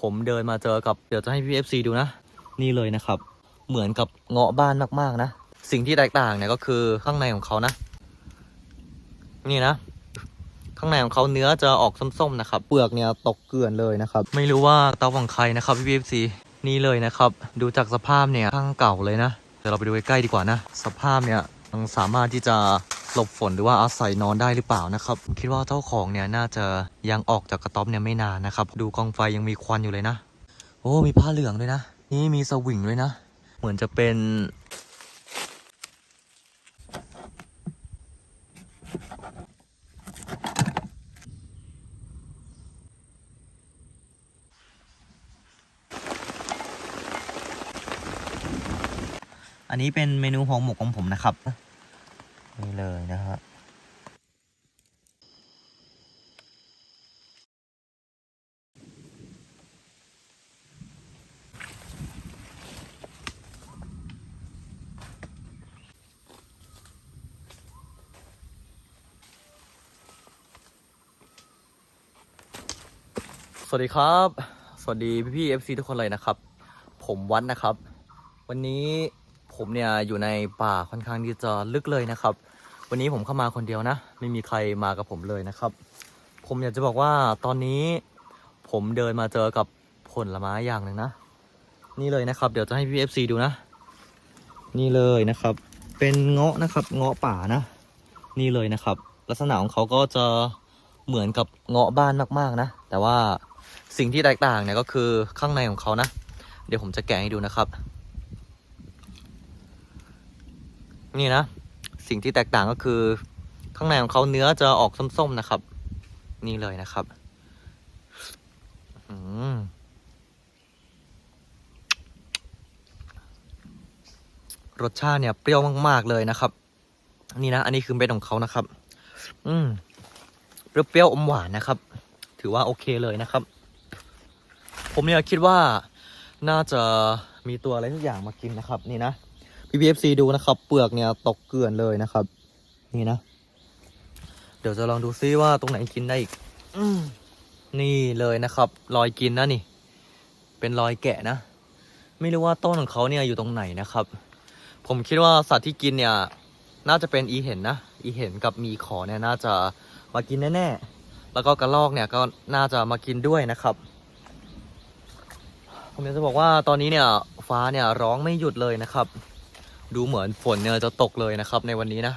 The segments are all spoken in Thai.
ผมเดินมาเจอกับเดี๋ยวจะให้พี่เอฟซีดูนะ นี่เลยนะครับ เหมือนกับเงาะบ้านมากๆนะ สิ่งที่แตกต่างเนี่ยก็คือข้างในของเขานะ นี่นะ ข้างในของเขาเนื้อจะออกส้มๆนะครับ เปลือกเนี่ยตกเกลื่อนเลยนะครับ ไม่รู้ว่าเตาของใครนะครับพี่เอฟซีนี่เลยนะครับ ดูจากสภาพเนี่ยข้างเก่าเลยนะเดี๋ยวเราไปดูใกล้ๆดีกว่านะ สภาพเนี่ยยังสามารถที่จะ หลบฝนหรือว่าอาศัยนอนได้หรือเปล่านะครับผมคิดว่าเจ้าของเนี่ยน่าจะยังออกจากกระต๊อบเนี่ยไม่นานนะครับดูกองไฟยังมีควันอยู่เลยนะ โอ้มีผ้าเหลืองด้วยนะ นี่มีสวิงด้วยนะ เหมือนจะเป็นอันนี้เป็นเมนูของหมกของผมนะครับ นี่เลยนะฮะสวัสดีครับ สวัสดีพี่พี่เอฟซีทุกคนเลยนะครับ ผมวัดนะครับ วันนี้ ผมเนี่ยอยู่ในป่าค่อนข้างที่จะลึกเลยนะครับ วันนี้ผมเข้ามาคนเดียวนะ ไม่มีใครมากับผมเลยนะครับ ผมอยากจะบอกว่าตอนนี้ผมเดินมาเจอกับผลไม้อย่างหนึ่งนะ นี่เลยนะครับ เดี๋ยวจะให้พี่เอฟซีดูนะ นี่เลยนะครับ เป็นเงาะนะครับ เงาะป่านะ นี่เลยนะครับ ลักษณะของเขาก็จะเหมือนกับเงาะบ้านมากๆนะ แต่ว่าสิ่งที่แตกต่างเนี่ยก็คือข้างในของเขานะ เดี๋ยวผมจะแกะให้ดูนะครับ นี่นะ สิ่งที่แตกต่างก็คือ ข้างในของเขาเนื้อจะออกส้มๆนะครับ นี่เลยนะครับรสชาติเนี่ยเปรี้ยวมาก ๆ เลยนะครับ นี่นะ อันนี้คือเม็ดของเขานะครับ อืมเปรี้ยวอมหวานนะครับ ถือว่าโอเคเลยนะครับ ผมเนี่ยคิดว่าน่าจะมีตัวอะไรทุกอย่างมากินนะครับ นี่นะ พี่พีเอฟซีดูนะครับ เปลือกเนี่ยตกเกลื่อนเลยนะครับ นี่นะ เดี๋ยวจะลองดูซิว่าตรงไหนกินได้อีกอมนี่เลยนะครับรอยกินนะนี่ เป็นรอยแกะนะ ไม่รู้ว่าต้นของเขาเนี่ยอยู่ตรงไหนนะครับ ผมคิดว่าสัตว์ที่กินเนี่ย น่าจะเป็นอีเห็นนะ อีเห็นกับมีขอเนี่ยน่าจะมากินแน่ๆ แล้วก็กระรอกเนี่ยก็น่าจะมากินด้วยนะครับผมอยากจะบอกว่าตอนนี้เนี่ยฟ้าเนี่ยร้องไม่หยุดเลยนะครับ ดูเหมือนฝนเนี่ยจะตกเลยนะครับในวันนี้นะ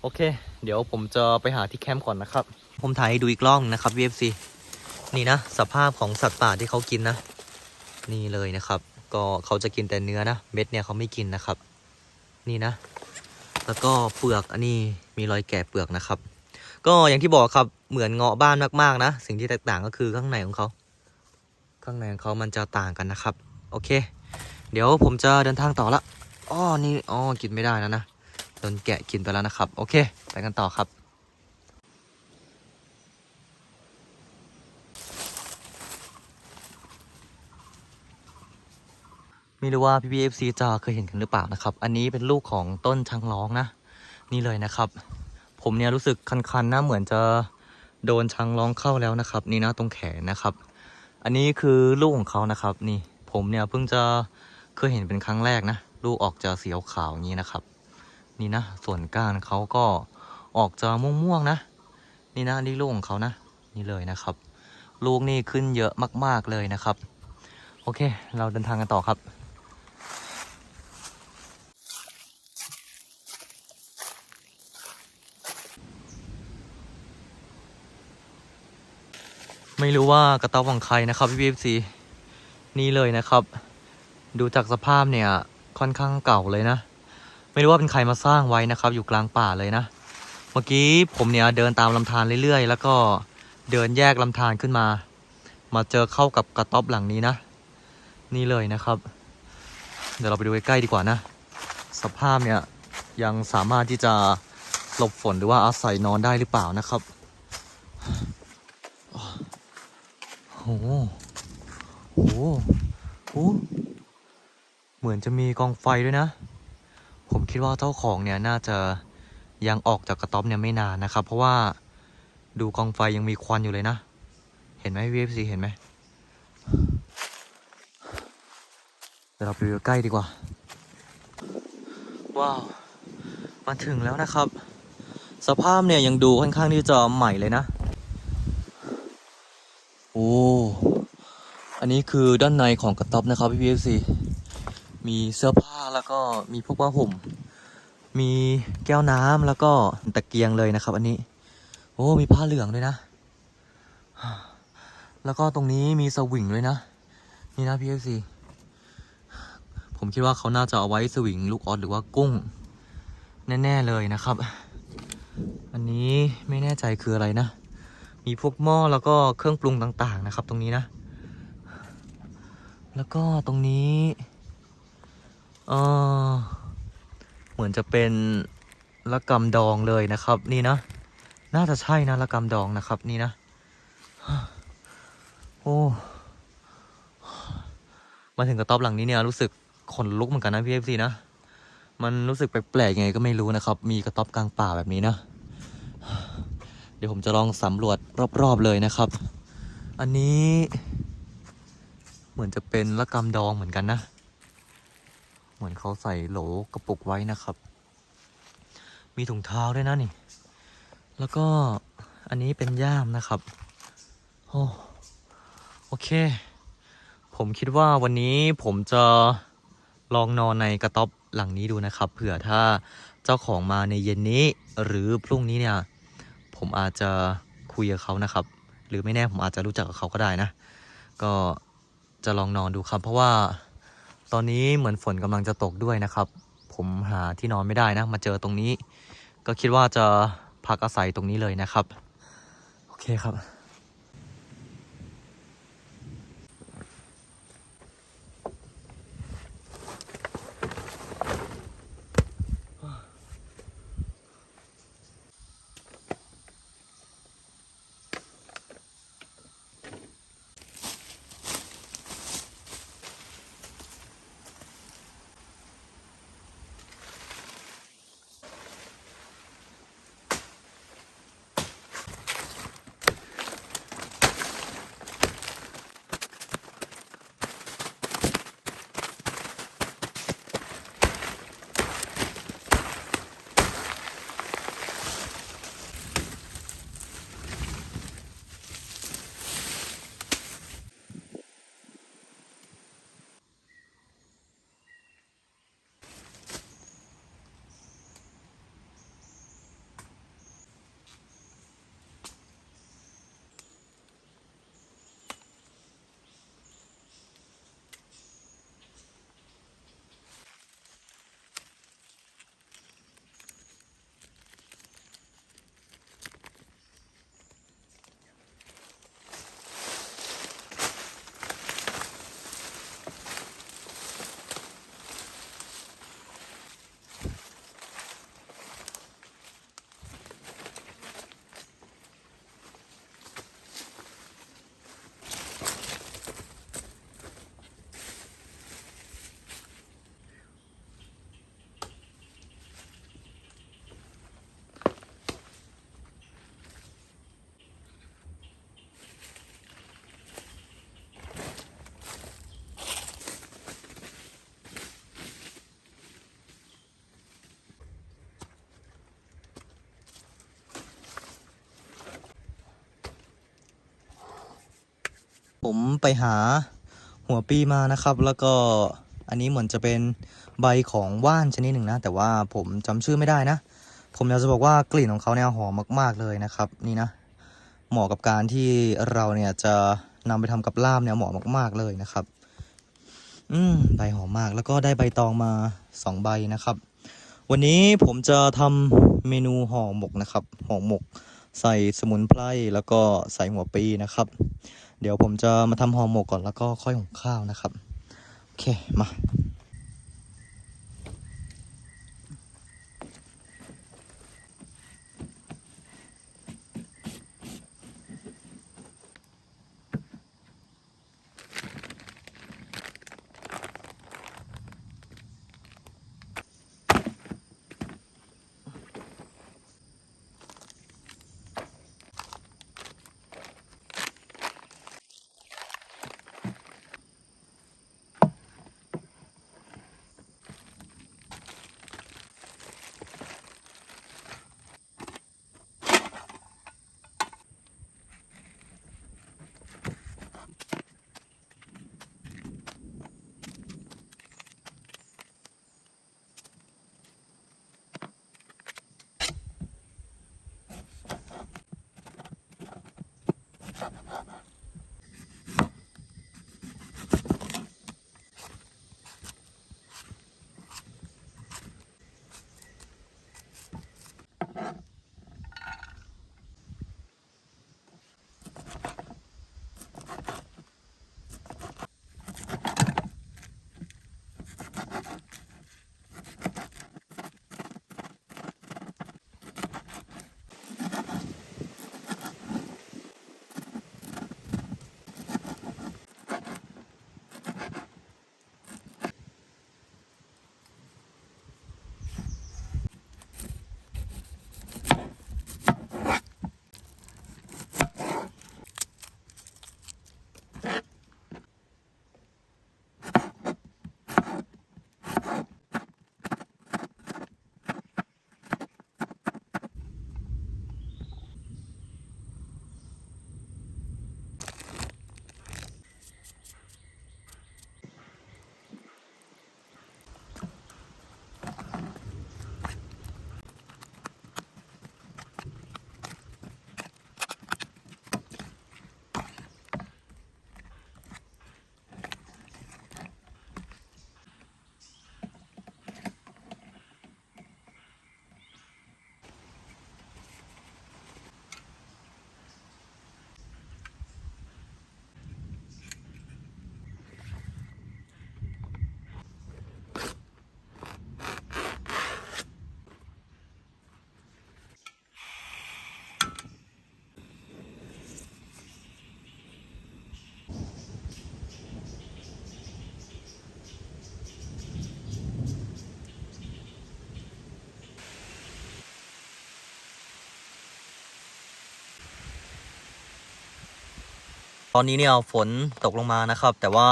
โอเค เดี๋ยวผมจะไปหาที่แคมป์ก่อนนะครับ ผมถ่ายให้ดูอีกรอบนึงนะครับ VFC นี่นะ สภาพของสัตว์ป่าที่เขากินนะ นี่เลยนะครับ ก็เขาจะกินแต่เนื้อนะ เม็ดเนี่ยเขาไม่กินนะครับ นี่นะ แล้วก็เปลือกอันนี้มีรอยแกะเปลือกนะครับ ก็อย่างที่บอกครับเหมือนเงาะบ้านมากๆนะ สิ่งที่แตกต่างก็คือข้างในของเขาข้างในของเขามันจะต่างกันนะครับ โอเค เดี๋ยวผมจะเดินทางต่อละ อ้อนี่อ๋อกินไม่ได้แล้วนะโดนแกะกินไปแล้วนะครับ โอเค ไปกันต่อครับ ไม่รู้ว่าพี่พีเอฟซีจะเคยเห็นกันหรือเปล่านะครับ อันนี้เป็นลูกของต้นช้างร้องนะ นี่เลยนะครับ ผมเนี่ยรู้สึกคันๆนะเหมือนจะโดนช้างร้องเข้าแล้วนะครับ นี่นะตรงแขนนะครับ อันนี้คือลูกของเขานะครับ นี่ผมเนี่ยเพิ่งจะเคยเห็นเป็นครั้งแรกนะ ลูกออกจะเสีขาวๆอย่างนี้นะครับ นี่นะ ส่วนก้านเขาก็ออกจะม่วงๆนะ นี่นะนี่ลูกของเขานะ นี่เลยนะครับ ลูกนี่ขึ้นเยอะมาก ๆเลยนะครับ โอเค เราเดินทางกันต่อครับไม่รู้ว่ากระต๊อบของใครนะครับพี่พีซีนี่เลยนะครับ ดูจากสภาพเนี่ย ค่อนข้างเก่าเลยนะ ไม่รู้ว่าเป็นใครมาสร้างไว้นะครับ อยู่กลางป่าเลยนะ เมื่อกี้ผมเนี่ยเดินตามลำธารเรื่อยๆ แล้วก็เดินแยกลำธารขึ้นมา มาเจอเข้ากับกระต๊อบหลังนี้นะ นี่เลยนะครับ เดี๋ยวเราไปดูใกล้ๆดีกว่านะ สภาพเนี่ยยังสามารถที่จะหลบฝนหรือว่าอาศัยนอนได้หรือเปล่านะครับโอ้โหโอ้โห เหมือนจะมีกองไฟด้วยนะ ผมคิดว่าเจ้าของเนี่ยน่าจะยังออกจากกระต๊อบเนี่ยไม่นานนะครับ เพราะว่าดูกองไฟยังมีควันอยู่เลยนะ เห็นไหม VFC เห็นไหมเดี๋ยวเราไปดูใกล้ดีกว่า ว้าว มาถึงแล้วนะครับ สภาพเนี่ยยังดูค่อนข้างที่จะใหม่เลยนะ โอ้ อันนี้คือด้านในของกระต๊อบนะครับพี่พีเอฟซี มีเสื้อผ้าแล้วก็มีพวกผ้าห่ม มีแก้วน้ำแล้วก็ตะเกียงเลยนะครับ อันนี้ โอ้มีผ้าเหลืองด้วยนะ แล้วก็ตรงนี้มีสวิงด้วยนะ นี่นะพี่เอฟซีผมคิดว่าเขาน่าจะเอาไว้สวิงลูกออสหรือว่ากุ้ง แน่ๆเลยนะครับ อันนี้ไม่แน่ใจคืออะไรนะ มีพวกหม้อแล้วก็เครื่องปรุงต่างๆนะครับ ตรงนี้นะ แล้วก็ตรงนี้ ออเหมือนจะเป็นละกำดองเลยนะครับ นี่นะ น่าจะใช่นะละกำดองนะครับ นี่นะ โอ้มาถึงกระต๊อบหลังนี้เนี่ยรู้สึกขนลุกเหมือนกันนะพี่เอฟซีนะ มันรู้สึกแปลกๆยังไงก็ไม่รู้นะครับ มีกระต๊อบกลางป่าแบบนี้นะ เดี๋ยวผมจะลองสำรวจรอบๆเลยนะครับ อันนี้ เหมือนจะเป็นละกำดองเหมือนกันนะ มือนเขาใส่โหลกระปุกไว้นะครับ มีถุงเท้าด้วยนะนี่ แล้วก็อันนี้เป็นย่ามนะครับ โอ้โอเค ผมคิดว่าวันนี้ผมจะลองนอนในกระต๊อบหลังนี้ดูนะครับ เผื่อถ้าเจ้าของมาในเย็นนี้ หรือพรุ่งนี้เนี่ย ผมอาจจะคุยกับเขานะครับ หรือไม่แน่ผมอาจจะรู้จักกับเขาก็ได้นะ ก็จะลองนอนดูครับเพราะว่า ตอนนี้เหมือนฝนกำลังจะตกด้วยนะครับ ผมหาที่นอนไม่ได้นะ มาเจอตรงนี้ ก็คิดว่าจะพักอาศัยตรงนี้เลยนะครับ โอเคครับ ผมไปหาหัวปีมานะครับ แล้วก็อันนี้เหมือนจะเป็นใบของว่านชนิดหนึ่งนะ แต่ว่าผมจำชื่อไม่ได้นะ ผมอยากจะบอกว่ากลิ่นของเขาเนี่ยหอมมาก ๆเลยนะครับ นี่นะเหมาะกับการที่เราเนี่ยจะนำไปทำกับลาบเนี่ยเหมาะมาก ๆเลยนะครับ อืมใบหอมมากแล้วก็ได้ใบตองมาสองใบนะครับ วันนี้ผมจะทำเมนูห่อหมกนะครับห่อหมก ใส่สมุนไพรแล้วก็ใส่หัวปีนะครับ เดี๋ยวผมจะมาทำห่อหมกก่อนแล้วก็ค่อยหุงข้าวนะครับ โอเคมา ตอนนี้เนี่ยฝนตกลงมานะครับ แต่ว่า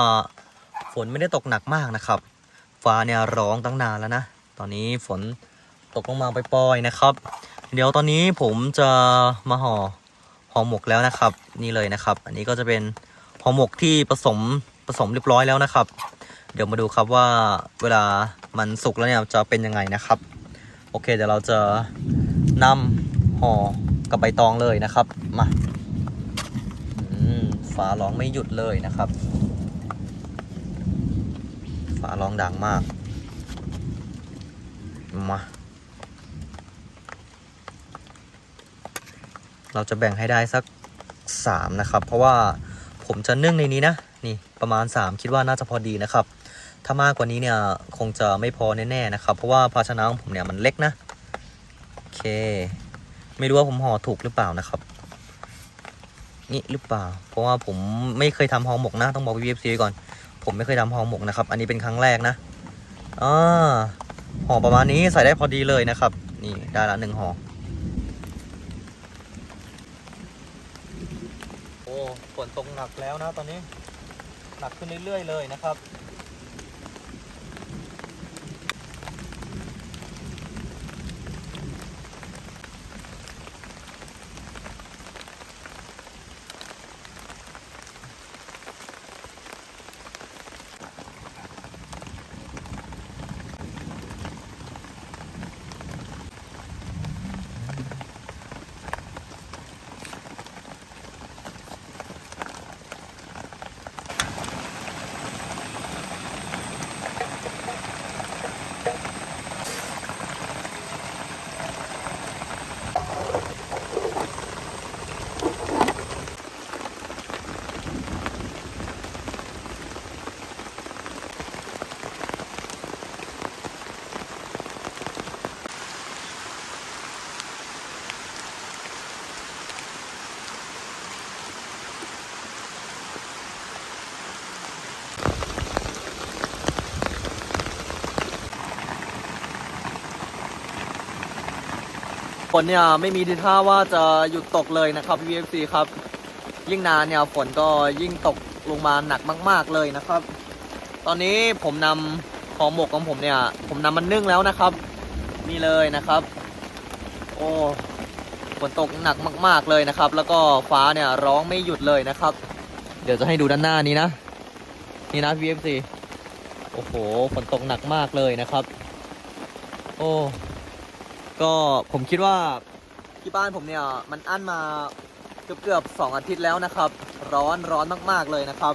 ฝนไม่ได้ตกหนักมากนะครับ ฟ้าเนี่ยร้องตั้งนานแล้วนะ ตอนนี้ฝนตกลงมาปล่อยๆนะครับ เดี๋ยวตอนนี้ผมจะมาห่อห่อหมกแล้วนะครับ นี่เลยนะครับ อันนี้ก็จะเป็นห่อหมกที่ผสมผสมเรียบร้อยแล้วนะครับ เดี๋ยวมาดูครับว่าเวลามันสุกแล้วเนี่ยจะเป็นยังไงนะครับ โอเคเดี๋ยวเราจะนำห่อกับใบตองเลยนะครับมา ฟ้าร้องไม่หยุดเลยนะครับ ฟ้าร้องดังมาก มา เราจะแบ่งให้ได้สักสามนะครับ เพราะว่าผมจะนึ่งในนี้นะ นี่ประมาณสามคิดว่าน่าจะพอดีนะครับ ถ้ามากกว่านี้เนี่ยคงจะไม่พอแน่ๆนะครับ เพราะว่าภาชนะของผมเนี่ยมันเล็กนะ โอเค ไม่รู้ว่าผมห่อถูกหรือเปล่านะครับ นี่หรือเปล่า เพราะว่าผมไม่เคยทำห้อหมกนะ ต้องบอกพี่เอฟซีก่อน ผมไม่เคยทำห้อหมกนะครับ อันนี้เป็นครั้งแรกนะอ่าห่อประมาณนี้ใส่ได้พอดีเลยนะครับ นี่ได้ละหนึ่งห่อโอ้ฝนตกหนักแล้วนะตอนนี้ หนักขึ้นเรื่อยๆเลยนะครับ ฝนเนี่ยไม่มีทีท่าว่าจะหยุดตกเลยนะครับ VFC ครับ ยิ่งนานเนี่ยฝนก็ยิ่งตกลงมาหนักมาก ๆเลยนะครับ ตอนนี้ผมนำของหมกของผมเนี่ย ผมนำมันนึ่งแล้วนะครับนี่เลยนะครับ โอ้ฝนตกหนักมาก ๆเลยนะครับ แล้วก็ฟ้าเนี่ยร้องไม่หยุดเลยนะครับ เดี๋ยวจะให้ดูด้านหน้านี้นะ นี่นะ VFC โอ้โหฝนตกหนักมากเลยนะครับ โอ้ ก็ผมคิดว่าที่บ้านผมเนี่ยมันอั้นมาเกือบเกือบสองอาทิตย์แล้วนะครับ ร้อนร้อนมากๆเลยนะครับ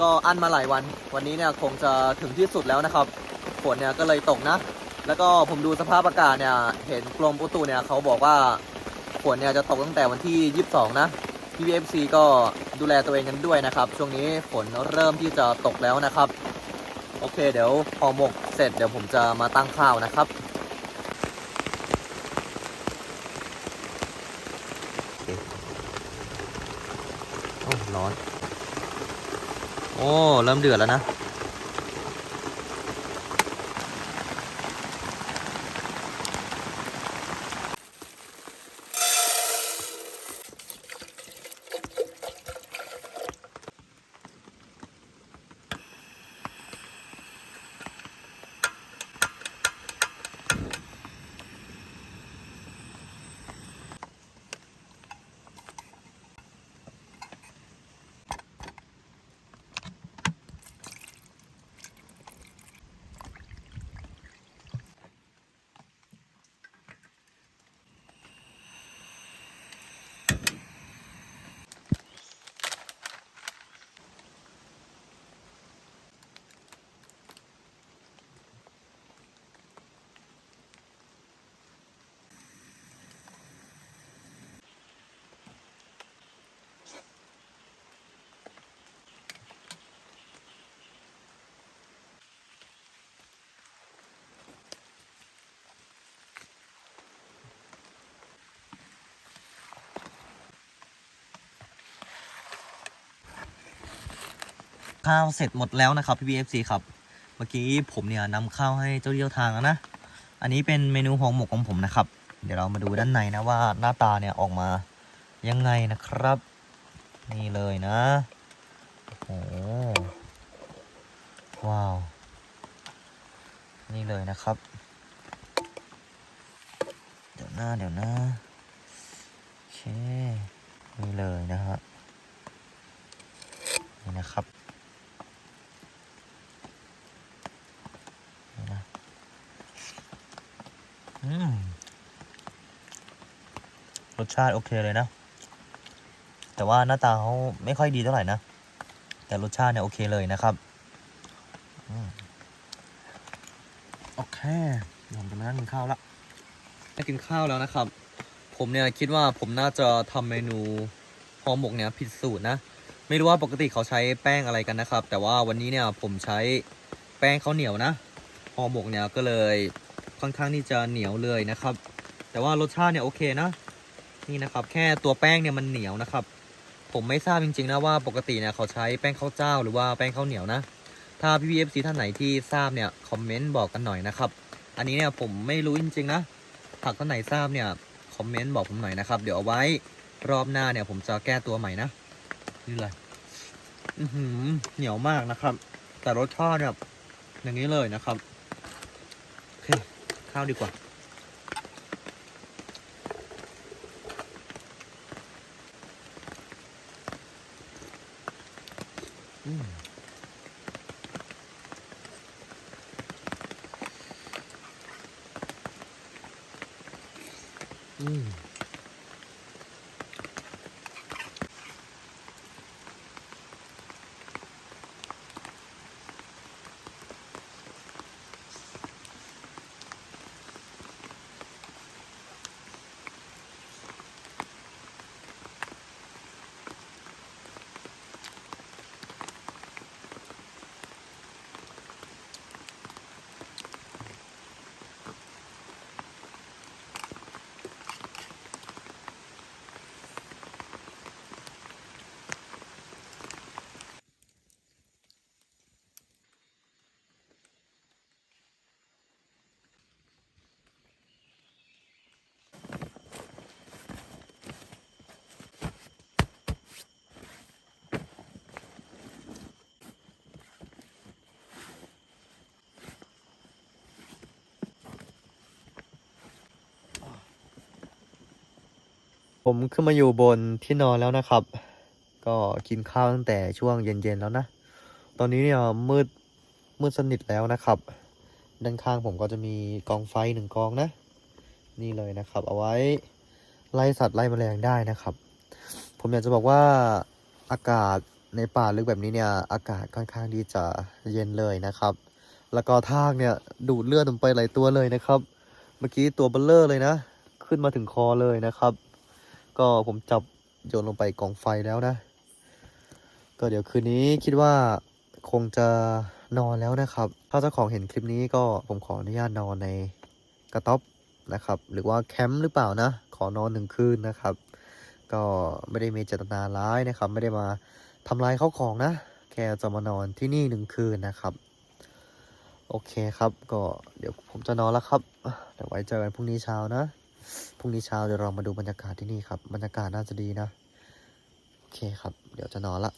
ก็อั้นมาหลายวัน วันนี้เนี่ยคงจะถึงที่สุดแล้วนะครับฝนเนี่ยก็เลยตกนะ แล้วก็ผมดูสภาพอากาศเนี่ยเห็นกรมอุตุเนี่ยเขาบอกว่าฝนเนี่ยจะตกตั้งแต่วันที่ 22 นะพี่เอฟซีก็ดูแลตัวเองกันด้วยนะครับ ช่วงนี้ฝนเริ่มที่จะตกแล้วนะครับ โอเค เดี๋ยวพอหมกเสร็จเดี๋ยวผมจะมาตั้งข้าวนะครับ โอ้ร้อน โอ้ เริ่มเดือดแล้วนะ ข้าวเสร็จหมดแล้วนะครับพี่ BFC ครับ เมื่อกี้ผมเนี่ยนำข้าวให้เจ้าเลี้ยวทางแล้วนะ อันนี้เป็นเมนูห่อหมกของผมนะครับ เดี๋ยวเรามาดูด้านในนะว่าหน้าตาเนี่ยออกมายังไงนะครับ นี่เลยนะ โอ้ว้าว นี่เลยนะครับ เดี๋ยวหน้าเดี๋ยวหน้าโอเค นี่เลยนะฮะนี่นะครับนี่นะอืม รสชาติโอเคเลยนะ แต่ว่าหน้าตาเขาไม่ค่อยดีเท่าไหร่นะ แต่รสชาติเนี่ยโอเคเลยนะครับอโอเคผมจะมานั่งกินข้าวละได้กินข้าวแล้วนะครับ ผมเนี่ยคิดว่าผมน่าจะทำเมนูห่อหมกเนี่ยผิดสูตรนะ ไม่รู้ว่าปกติเขาใช้แป้งอะไรกันนะครับ แต่ว่าวันนี้เนี่ยผมใช้แป้งข้าวเหนียวนะห่อหมกเนี่ยก็เลย ค่อนข้างที่จะเหนียวเลยนะครับ แต่ว่ารสชาติเนี่ยโอเคนะ นี่นะครับแค่ตัวแป้งเนี่ยมันเหนียวนะครับ ผมไม่ทราบจริงๆนะว่าปกติเนี่ยเขาใช้แป้งข้าวเจ้าหรือว่าแป้งข้าวเหนียวนะ ถ้าพี่พีเอฟซีท่านไหนที่ทราบเนี่ยคอมเมนต์บอกกันหน่อยนะครับ อันนี้เนี่ยผมไม่รู้จริงๆนะหากท่านไหนทราบเนี่ยคอมเมนต์บอกผมหน่อยนะครับ เดี๋ยวเอาไว้รอบหน้าเนี่ยผมจะแก้ตัวใหม่นะนี่เลยอือหือเหนียวมากนะครับ แต่รสชาติเนี่ยอย่างนี้เลยนะครับ โอเค ข้าวดีกว่า ผมขึ้นมาอยู่บนที่นอนแล้วนะครับ ก็กินข้าวตั้งแต่ช่วงเย็นๆแล้วนะ ตอนนี้เนี่ยมืดมืดสนิทแล้วนะครับ ด้านข้างผมก็จะมีกองไฟหนึ่งกองนะ นี่เลยนะครับ เอาไว้ไล่สัตว์ไล่แมลงได้นะครับ ผมอยากจะบอกว่าอากาศในป่าลึกแบบนี้เนี่ยอากาศค่อนข้างที่จะเย็นเลยนะครับ แล้วก็ทากเนี่ยดูดเลือดผมไปหลายตัวเลยนะครับ เมื่อกี้ตัวเบลเลอร์เลยนะ ขึ้นมาถึงคอเลยนะครับ ก็ผมจับโยนลงไปกองไฟแล้วนะ ก็เดี๋ยวคืนนี้คิดว่าคงจะนอนแล้วนะครับ ถ้าเจ้าของเห็นคลิปนี้ก็ผมขออนุญาตนอนในกระต๊อบนะครับ หรือว่าแคมป์หรือเปล่านะ ขอนอนหนึ่งคืนนะครับ ก็ไม่ได้มีเจตนาร้ายนะครับ ไม่ได้มาทำลายเข้าของนะแค่จะมานอนที่นี่หนึ่งคืนนะครับ โอเคครับ ก็เดี๋ยวผมจะนอนแล้วครับ เดี๋ยวไว้เจอกันพรุ่งนี้เช้านะ พรุ่งนี้เช้าเดี๋ยวเรามาดูบรรยากาศที่นี่ครับ บรรยากาศน่าจะดีนะ โอเคครับ เดี๋ยวจะนอนละ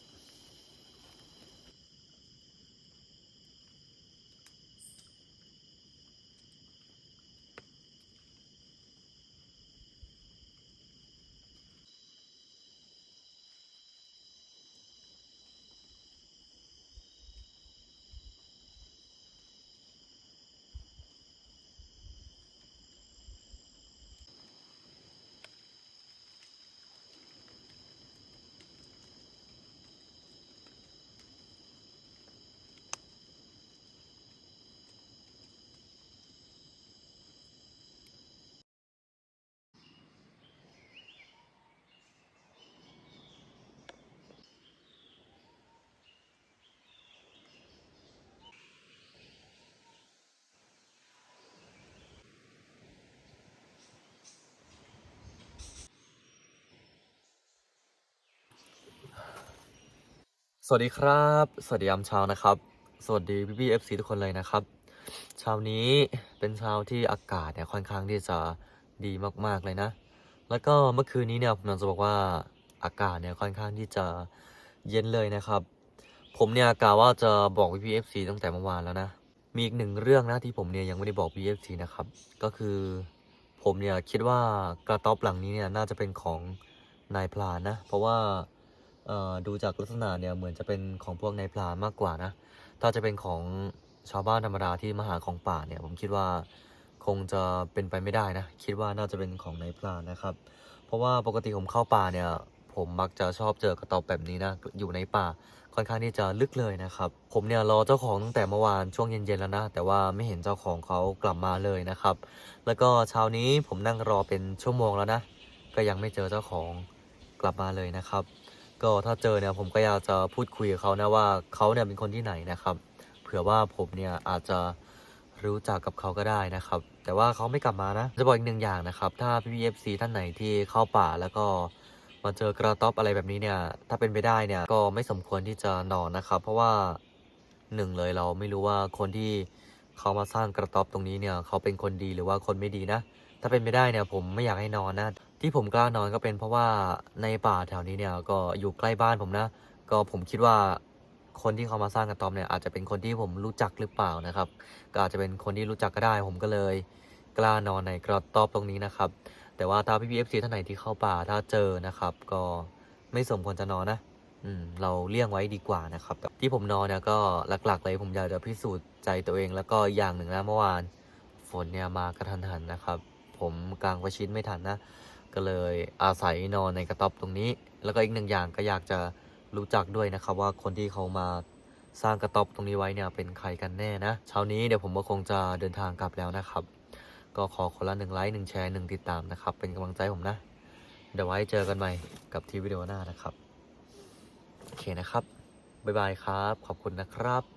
สวัสดีครับ สวัสดียามเช้านะครับ สวัสดีพี่พี่เอฟซีทุกคนเลยนะครับ เช้านี้เป็นเช้าที่อากาศเนี่ยค่อนข้างที่จะดีมากๆเลยนะ แล้วก็เมื่อคืนนี้เนี่ยผมอยากจะบอกว่าอากาศเนี่ยค่อนข้างที่จะเย็นเลยนะครับ ผมเนี่ยกะว่าจะบอกพี่พีเอฟซีตั้งแต่เมื่อวานแล้วนะ มีอีกหนึ่งเรื่องนะที่ผมเนี่ยยังไม่ได้บอกพี่เอฟซีนะครับ ก็คือผมเนี่ยคิดว่ากระต๊อบหลังนี้เนี่ยน่าจะเป็นของนายพลานนะ เพราะว่า ดูจากลักษณะเนี่ยเหมือนจะเป็นของพวกนายพลานมากกว่านะ ถ้าจะเป็นของชาวบ้านธรรมดาที่มาหาของป่าเนี่ยผมคิดว่าคงจะเป็นไปไม่ได้นะ คิดว่าน่าจะเป็นของนายพลานนะครับ เพราะว่าปกติผมเข้าป่าเนี่ย ผมมักจะชอบเจอกระต๊อบแบบนี้นะ อยู่ในป่าค่อนข้างที่จะลึกเลยนะครับ ผมเนี่ยรอเจ้าของตั้งแต่เมื่อวานช่วงเย็นๆแล้วนะ แต่ว่าไม่เห็นเจ้าของเขากลับมาเลยนะครับ แล้วก็เช้านี้ผมนั่งรอเป็นชั่วโมงแล้วนะ ก็ยังไม่เจอเจ้าของกลับมาเลยนะครับ ก็ถ้าเจอเนี่ยผมก็อยากจะพูดคุยกับเขานะว่าเขาเนี่ยเป็นคนที่ไหนนะครับ เผื่อว่าผมเนี่ยอาจจะรู้จักกับเขาก็ได้นะครับ แต่ว่าเขาไม่กลับมานะ จะบอกอีกหนึ่งอย่างนะครับ ถ้าพี่เอฟซีท่านไหนที่เข้าป่าแล้วก็มาเจอกระต๊อบอะไรแบบนี้เนี่ย ถ้าเป็นไปได้เนี่ยก็ไม่สมควรที่จะนอนนะครับ เพราะว่าหนึ่งเลยเราไม่รู้ว่าคนที่เขามาสร้างกระต๊อบตรงนี้เนี่ย เขาเป็นคนดีหรือว่าคนไม่ดีนะ ถ้าเป็นไปได้เนี่ยผมไม่อยากให้นอนนะ ที่ผมกล้านอนก็เป็นเพราะว่าในป่าแถวนี้เนี่ยก็อยู่ใกล้บ้านผมนะ ก็ผมคิดว่าคนที่เขามาสร้างกระต๊อบเนี่ยอาจจะเป็นคนที่ผมรู้จักหรือเปล่านะครับ ก็อาจจะเป็นคนที่รู้จักก็ได้ ผมก็เลยกล้านอนในกระต๊อบตรงนี้นะครับ แต่ว่าถ้าพี่พีเอฟซีท่านไหนที่เข้าป่าถ้าเจอนะครับ ก็ไม่สมควรจะนอนนะอืมเราเลี่ยงไว้ดีกว่านะครับ ที่ผมนอนเนี่ยก็หลักๆ เลยผมอยากจะพิสูจน์ใจตัวเอง แล้วก็อย่างหนึ่งนะเมื่อวานฝนเนี่ยมากระทันหันนะครับ ผมกลางประชิดไม่ทันนะ ก็เลยอาศัยนอนในกระต๊อบตรงนี้ แล้วก็อีกหนึ่งอย่างก็อยากจะรู้จักด้วยนะครับว่าคนที่เขามาสร้างกระต๊อบตรงนี้ไว้เนี่ยเป็นใครกันแน่นะเช้านี้เดี๋ยวผมก็คงจะเดินทางกลับแล้วนะครับ ก็ขอคนละหนึ่งไลค์หนึ่งแชร์หนึ่งติดตามนะครับ เป็นกำลังใจผมนะ เดี๋ยวไว้เจอกันใหม่กับที่วิดีโอหน้านะครับโอเคนะครับบ๊ายบายครับ ขอบคุณนะครับ